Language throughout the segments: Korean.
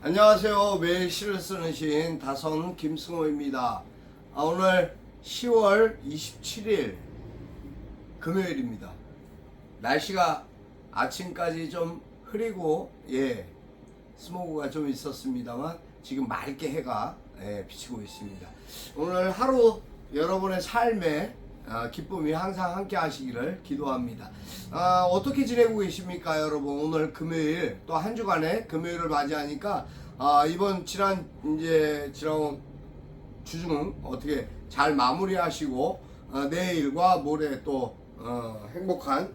안녕하세요. 매일 시를 쓰는 시인 다선 김승호입니다. 아, 오늘 10월 27일 금요일입니다. 날씨가 아침까지 좀 흐리고 예 스모그가 좀 있었습니다만 지금 맑게 해가 예, 비치고 있습니다. 오늘 하루 여러분의 삶에 아, 기쁨이 항상 함께 하시기를 기도합니다. 아, 어떻게 지내고 계십니까, 여러분? 오늘 금요일 또 한 주간의 금요일을 맞이하니까 아, 이번 지난 이제 지난 주중 어떻게 잘 마무리하시고 어, 내일과 모레 또 어, 행복한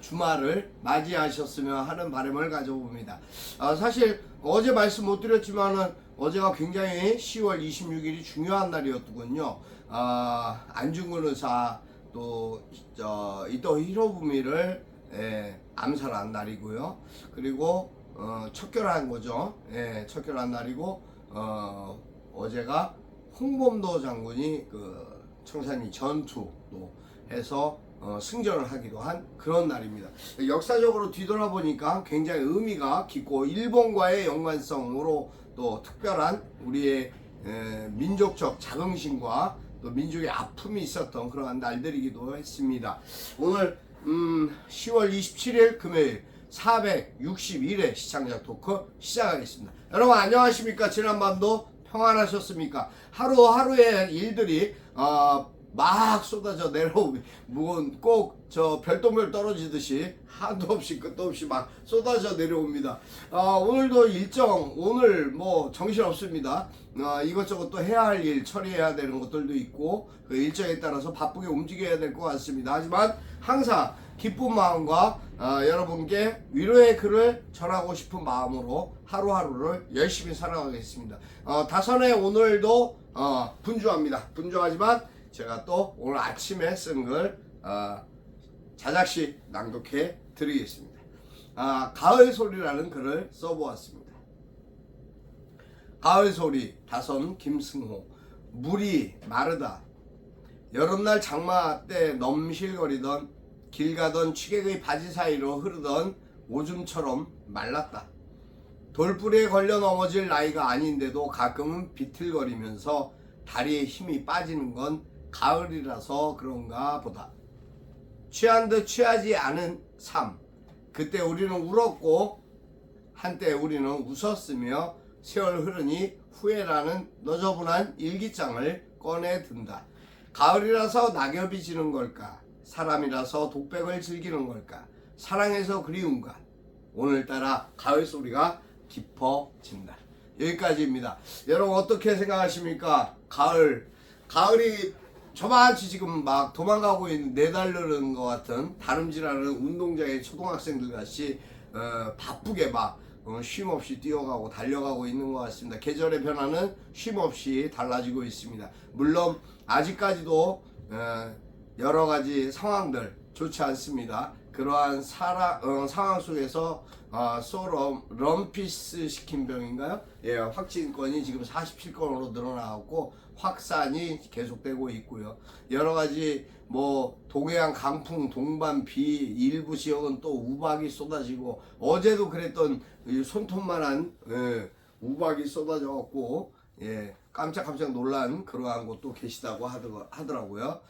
주말을 맞이하셨으면 하는 바람을 가져봅니다. 아, 사실 어제 말씀 못 드렸지만은 어제가 굉장히 10월 26일이 중요한 날이었더군요. 아, 안중근 의사 또 저, 이토 히로부미를 예, 암살한 날이고요. 그리고 어, 척결한 거죠. 예, 척결한 날이고 어, 어제가 홍범도 장군이 그 청산리 전투도 해서 어, 승전을 하기도 한 그런 날입니다. 역사적으로 뒤돌아보니까 굉장히 의미가 깊고 일본과의 연관성으로 또 특별한 우리의 에, 민족적 자긍심과 또 민족의 아픔이 있었던 그러한 날들이기도 했습니다. 오늘 음, 10월 27일 금요일 461회 시청자 토크 시작하겠습니다. 여러분 안녕하십니까? 지난밤도 평안하셨습니까? 하루하루의 일들이 어, 막 쏟아져 내려오면 무거운 꼭저 별똥별 떨어지듯이 한도 없이 끝도 없이 막 쏟아져 내려옵니다. 아, 오늘도 일정 오늘 뭐 정신 없습니다. 아, 이것저것 또 해야 할 일 처리해야 되는 것들도 있고 그 일정에 따라서 바쁘게 움직여야 될 것 같습니다. 하지만 항상 기쁜 마음과 아, 여러분께 위로의 글을 전하고 싶은 마음으로 하루하루를 열심히 살아가겠습니다. 어, 다선의 오늘도 어, 분주합니다. 분주하지만 제가 또 오늘 아침에 쓴글 어, 자작시 낭독해 드리겠습니다. 아, 가을 소리라는 글을 써보았습니다. 가을 소리 다선 김승호 물이 마르다 여름날 장마 때 넘실거리던 길 가던 취객의 바지 사이로 흐르던 오줌처럼 말랐다. 돌부리에 걸려 넘어질 나이가 아닌데도 가끔은 비틀거리면서 다리에 힘이 빠지는 건 가을이라서 그런가 보다. 취한 듯 취하지 않은 삶. 그때 우리는 울었고 한때 우리는 웃었으며 세월 흐르니 후회라는 너저분한 일기장을 꺼내 든다. 가을이라서 낙엽이 지는 걸까? 사람이라서 독백을 즐기는 걸까? 사랑해서 그리운가? 오늘따라 가을 소리가 깊어진다. 여기까지입니다. 여러분 어떻게 생각하십니까? 가을, 가을이 저만치 지금 막 도망가고 있는 내달르는 것 같은 다름질하는 운동장의 초등학생들 같이 어, 바쁘게 막 어, 쉼없이 뛰어가고 달려가고 있는 것 같습니다. 계절의 변화는 쉼없이 달라지고 있습니다. 물론 아직까지도 어, 여러 가지 상황들 좋지 않습니다. 그러한 사라, 어, 상황 속에서 어, 소럼 럼피스 시킨 병인가요? 예, 확진건이 지금 47건으로 늘어나고 확산이 계속되고 있고요. 여러 가지 뭐 동해안 강풍, 동반 비, 일부 지역은 또 우박이 쏟아지고 어제도 그랬던 이 손톱만한 예, 우박이 쏟아져 갖고 예, 깜짝깜짝 놀란 그러한 곳도 계시다고 하더- 하더라고요.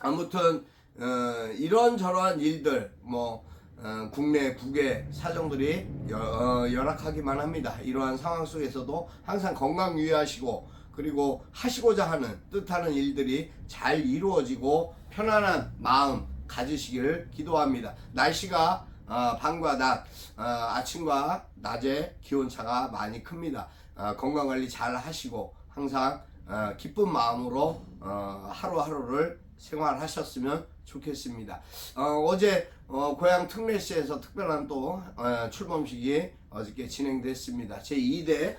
아무튼 어, 이런저런 일들 뭐 어, 국내 국외 사정들이 여, 어, 열악하기만 합니다. 이러한 상황 속에서도 항상 건강 유의하시고 그리고 하시고자 하는 뜻하는 일들이 잘 이루어지고 편안한 마음 가지시기를 기도합니다. 날씨가 어, 밤과 낮, 어, 아침과 낮에 기온차가 많이 큽니다. 어, 건강 관리 잘 하시고 항상 어, 기쁜 마음으로 어, 하루하루를 생활하셨으면 좋겠습니다. 어, 제 어, 고향 특례시에서 특별한 또 어, 출범식이 어저께 진행됐습니다. 제 2대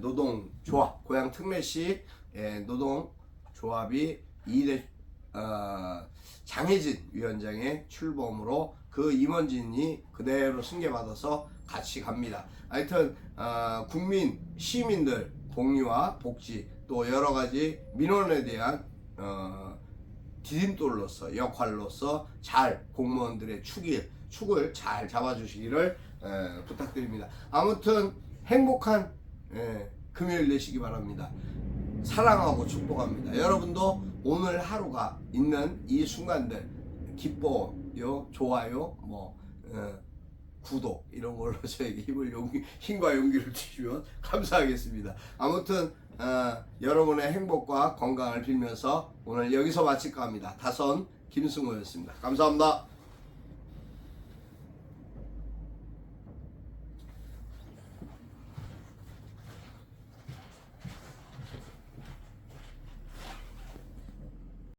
노동조합 고향 특례시 예, 노동조합이 2대 어, 장혜진 위원장의 출범으로 그 임원진이 그대로 승계받아서 같이 갑니다. 하여튼 어, 국민 시민들 복리와 복지 또 여러 가지 민원에 대한 어, 디딤돌로서 역할로서 잘 공무원들의 축일 축을 잘 잡아주시기를 에, 부탁드립니다. 아무튼 행복한 예, 금요일 되시기 바랍니다. 사랑하고 축복합니다. 여러분도 오늘 하루가 있는 이 순간들 기뻐요, 좋아요, 뭐 어, 구독 이런 걸로 저에게 힘을 용기, 힘과 용기를 주시면 감사하겠습니다. 아무튼 어, 여러분의 행복과 건강을 빌면서 오늘 여기서 마칠까 합니다. 다선 김승호였습니다. 감사합니다.